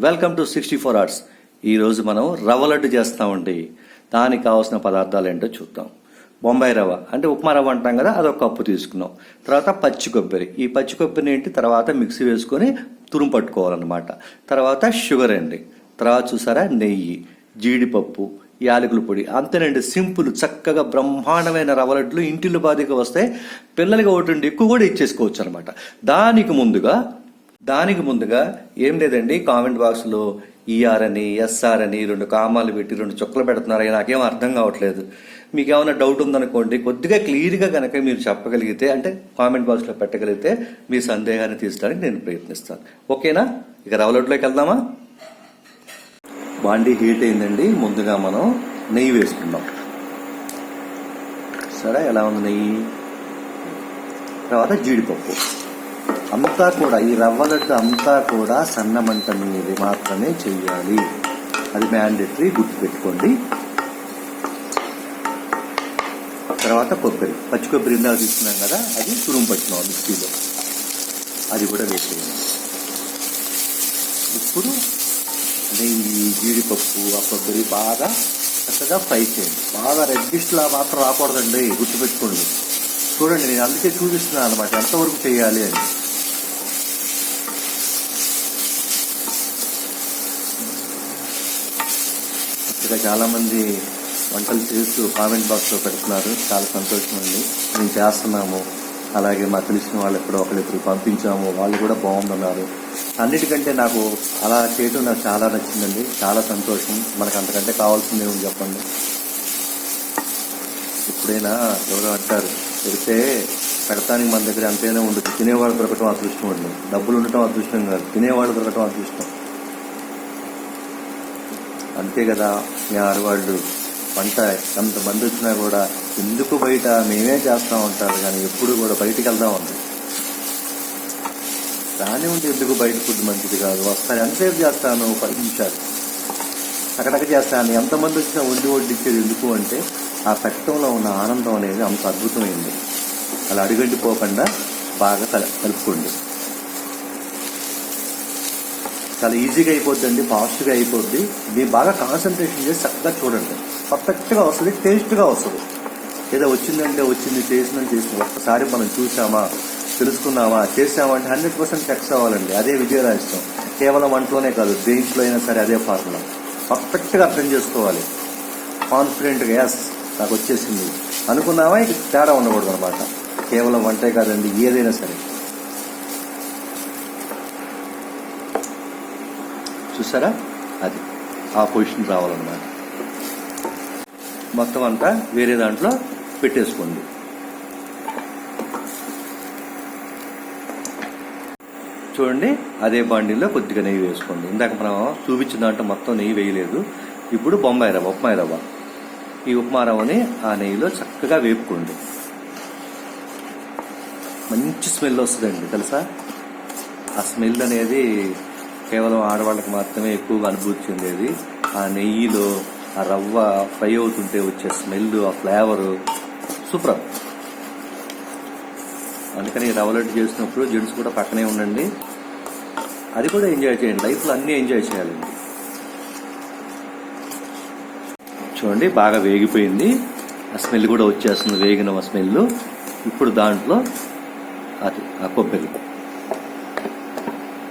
Welcome to sixty four hours ఈరోజు మనం రవ్వ లడ్డు చేస్తామండి. దానికి కావాల్సిన పదార్థాలు ఏంటో చూద్దాం. బొంబాయి రవ్వ. అంటే ఉప్మా రవ్వ అంటాం కదా అదొక కప్పు తీసుకున్నాం. తర్వాత పచ్చి కొబ్బరి. ఈ పచ్చి కొబ్బరిని ఏంటి? తర్వాత మిక్సీ వేసుకొని తురుము పట్టుకోవాలన్నమాట. తర్వాత షుగర్ అండి. తర్వాత చూసారా? నెయ్యి జీడిపప్పు యాలకుల పొడి. అంతేనండి సింపుల్ చక్కగా బ్రహ్మాండమైన రవ్వలడ్లు ఇంటిల్లు బాధిగా వస్తాయి పిల్లలకి ఒకటి ఎక్కువ కూడా ఇచ్చేసుకోవచ్చు అనమాట దానికి ముందుగా దానికి ముందుగా ఏం లేదండి కామెంట్ బాక్స్లో ఈఆర్ అని ఎస్ఆర్ అని రెండు కామాలు పెట్టి రెండు చుక్కలు పెడుతున్నారని నాకేం అర్థం కావట్లేదు. మీకు ఏమైనా డౌట్ ఉందనుకోండి కొద్దిగా క్లియర్గా కనుక మీరు చెప్పగలిగితే అంటే కామెంట్ బాక్స్లో పెట్టగలిగితే మీ సందేహాన్ని తీర్చడానికి నేను ప్రయత్నిస్తాను. ఓకేనా? ఇక రవలొడ్లోకి వెళ్దామా? బాండీ హీట్ అయిందండి. ముందుగా మనం నెయ్యి వేసుకుందాం. సరే ఎలా ఉంది నెయ్యి? తర్వాత జీడిపప్పు. అంతా కూడా ఈ రవ్వ లడ్డు అంతా కూడా సన్నమంట మీద మాత్రమే చేయాలి అది మ్యాండేటరీ గుర్తుపెట్టుకోండి. తర్వాత కొబ్బరి. పచ్చి కొబ్బరి ఇందాక తీసుకున్నాం కదా అది తురుము పట్టినాం మిక్సీలో. అది కూడా వేసేయండి. ఇప్పుడు నెయ్యి జీడిపప్పు ఆ కొబ్బరి బాగా చక్కగా ఫ్రై చేయండి. బాగా రెడ్డిష్లా మాత్రం రాకూడదండి గుర్తుపెట్టుకోండి. చూడండి నేను అందుకే చూపిస్తున్నాను అనమాట ఎంతవరకు చేయాలి అని. ఇక్కడ చాలామంది వంటలు చేస్తూ కామెంట్ బాక్స్లో పెడుతున్నారు. చాలా సంతోషం అండి. మేము చేస్తున్నాము. అలాగే మా తెలిసిన వాళ్ళు ఎప్పుడో ఒకరిద్దరు పంపించాము. వాళ్ళు కూడా బాగుందన్నారు. అన్నిటికంటే నాకు అలా చేయటం నాకు చాలా నచ్చిందండి. చాలా సంతోషం. మనకు అంతకంటే కావాల్సింది ఏమని చెప్పండి? ఎప్పుడైనా ఎవరో అంటారు పెడితే పెడతానికి మన దగ్గర అంతైనా ఉండదు తినేవాళ్ళు దొరకటం అదృష్టం అండి. డబ్బులు ఉండటం అదృష్టం కాదు. తినేవాళ్ళు దొరకటం అదృష్టం. అంతే కదా మీ ఆడవాళ్ళు. వంట ఎంతమంది వచ్చినా కూడా ఎందుకు బయట మేమే చేస్తూ ఉంటారు కానీ ఎప్పుడు కూడా బయటికి వెళ్దాం ఉంది దాని ఉంటే ఎందుకు బయట ఫుడ్ మంచిది కాదు? వస్తాను ఎంతసేపు చేస్తాను? పది నిమిషాలు అక్కడక్క చేస్తాను. ఎంతమంది వచ్చినా వండి వడ్డిచ్చేది ఎందుకు అంటే ఆ పెట్టడంలో ఉన్న ఆనందం అనేది అంత అద్భుతమైంది. అలా అడుగంటిపోకుండా బాగా కల కలుపుకోండి. చాలా ఈజీగా అయిపోద్దండి ఫాస్ట్గా అయిపోద్ది. మీరు బాగా కాన్సన్ట్రేషన్ చేసి చక్కగా చూడండి. పర్ఫెక్ట్గా వస్తుంది టేస్ట్గా వస్తుంది. ఏదో వచ్చిందంటే వచ్చింది చేసిందని చేసింది. ఒక్కసారి మనం చూసామా తెలుసుకున్నామా చేసామా అంటే హండ్రెడ్ పర్సెంట్ సక్సెస్ అవ్వాలండి. అదే విజయరాజం కేవలం వంటలోనే కాదు దేంట్లో అయినా సరే అదే ఫార్ములా పర్ఫెక్ట్గా అర్థం చేసుకోవాలి. కాన్ఫిడెంట్గా ఎస్ నాకు వచ్చేసింది. అనుకున్నామా ఇక తేడా ఉండకూడదు అనమాట కేవలం వంటే కాదండి ఏదైనా సరే. చూసారా? అది. ఆ పొజిషన్ రావాలన్నమాట. మొత్తం అంతా వేరే దాంట్లో పెట్టేసుకోండి. చూడండి అదే బాండీలో కొద్దిగా నెయ్యి వేసుకోండి. ఇందాక మనం చూపించిన దాంట్లో మొత్తం నెయ్యి వేయలేదు. ఇప్పుడు బొంబాయి రవ్వ ఉప్మాయి రవ్వ. ఈ ఉప్మా రవ్వని ఆ నెయ్యిలో చక్కగా వేపుకోండి. మంచి స్మెల్ వస్తుందండి తెలుసా? ఆ స్మెల్ అనేది కేవలం ఆడవాళ్ళకి మాత్రమే ఎక్కువగా అనుభూతి చెందేది. ఆ నెయ్యిలో ఆ రవ్వ ఫ్రై అవుతుంటే వచ్చే స్మెల్ ఆ ఫ్లేవరు సూపర్. అందుకని రవ్వ లడ్డు చేసినప్పుడు జెంట్స్ కూడా పక్కనే ఉండండి. అది కూడా ఎంజాయ్ చేయండి. లైఫ్లో అన్నీ ఎంజాయ్ చేయాలండి. చూడండి బాగా వేగిపోయింది. ఆ స్మెల్ కూడా వచ్చేస్తుంది వేగిన ఆ స్మెల్ ఇప్పుడు దాంట్లో అది ఆ కొబ్బరి.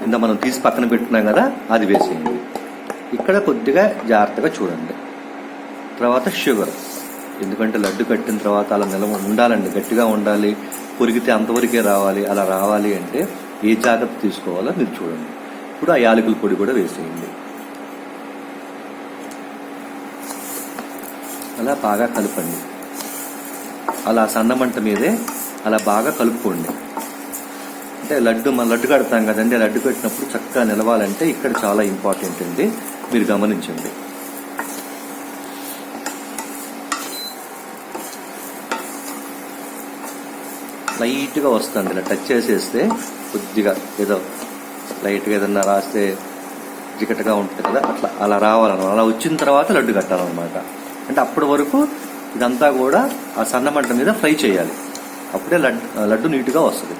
ఇంత మనం తీసి పక్కన పెట్టుకున్నాం కదా అది వేసేయండి. ఇక్కడ కొద్దిగా జాగ్రత్తగా చూడండి. తర్వాత షుగర్. ఎందుకంటే లడ్డు కట్టిన తర్వాత అలా నిలవ ఉండాలండి గట్టిగా ఉండాలి కొరిగితే అంతవరకే రావాలి అలా రావాలి అంటే ఏ జాగ్రత్త తీసుకోవాలో మీరు చూడండి. ఇప్పుడు ఆ యాలకుల పొడి కూడా వేసేయండి. అలా బాగా కలపండి. అలా సన్నమంట మీదే అలా బాగా కలుపుకోండి. అంటే లడ్డు మన లడ్డు కడతాం కదండి లడ్డు కట్టినప్పుడు చక్కగా నిలవాలంటే ఇక్కడ చాలా ఇంపార్టెంట్ అండి. మీరు గమనించండి. లైట్గా వస్తుంది ఇలా టచ్ చేసేస్తే కొద్దిగా ఏదో లైట్గా ఏదన్నా రాస్తే జికటగా ఉంటుంది కదా అట్లా అలా రావాలన్నమాట. అలా వచ్చిన తర్వాత లడ్డు కట్టాలన్నమాట. అంటే అప్పటి వరకు ఇదంతా కూడా ఆ సన్నమంట మీద ఫ్రై చేయాలి. అప్పుడే లడ్డు లడ్డు నీట్గా వస్తుంది.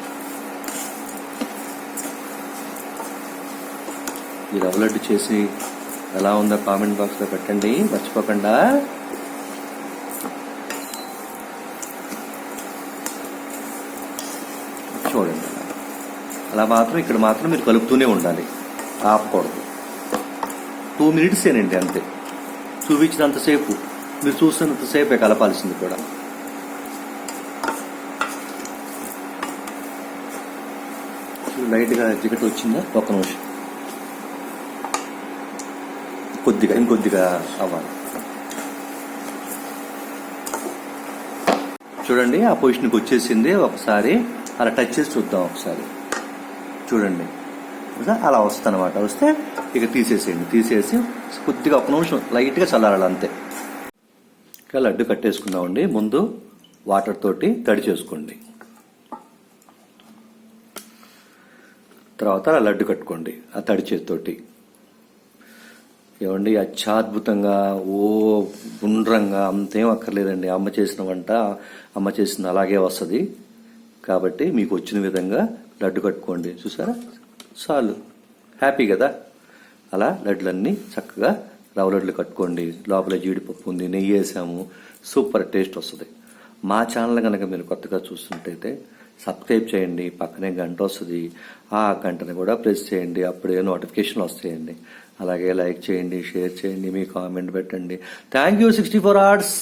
ఈ రవ్వ లడ్డు చేసి ఎలా ఉందో కామెంట్ బాక్స్లో పెట్టండి. మర్చిపోకుండా. చూడండి. అలా. మాత్రం ఇక్కడ మాత్రం మీరు కలుపుతూనే ఉండాలి. ఆపకూడదు. టూ మినిట్సేనండి అంతే. చూపించినంతసేపు మీరు చూస్తున్నంతసేపే కలపాల్సింది కూడా. లైట్గా జిగట వచ్చిందా? ఒక్క నిమిషం. కొద్దిగా ఇంకొద్దిగా అవ్వాలి. చూడండి ఆ పొజిషన్కి వచ్చేసింది ఒకసారి. అలా టచ్ చేసి చూద్దాం ఒకసారి. చూడండి. అలా అలా వస్తుందన్నమాట. వస్తే ఇక తీసేసేయండి. తీసేసి కొద్దిగా ఒక నిమిషం లైట్గా చల్లారాలి అంతే. ఇక లడ్డు కట్టేసుకుందామండి. ముందు వాటర్ తోటి తడి చేసుకోండి. తర్వాత ఆ లడ్డు కట్టుకోండి. ఆ తడి చేతితోటి. ఏమండి అత్యద్భుతంగా ఓ గుండ్రంగా అంతేం అక్కర్లేదండి. అమ్మ చేసిన వంట అమ్మ చేసింది అలాగే వస్తుంది. కాబట్టి మీకు వచ్చిన విధంగా లడ్డు కట్టుకోండి. చూసారా? చాలు. హ్యాపీ కదా? అలా లడ్లన్నీ చక్కగా రవ్వ లడ్లు కట్టుకోండి. లోపల జీడిపప్పు ఉంది నెయ్యి వేసాము. సూపర్ టేస్ట్ వస్తుంది. మా ఛానల్ కనుక మీరు కొత్తగా చూస్తుంటైతే సబ్స్క్రైబ్ చేయండి. పక్కనే గంట వస్తుంది. ఆ గంటని కూడా ప్రెస్ చేయండి. అప్పుడే నోటిఫికేషన్ వస్తాయండి. అలాగే లైక్ చేయండి షేర్ చేయండి మీ కామెంట్ పెట్టండి. Thank you sixty four hours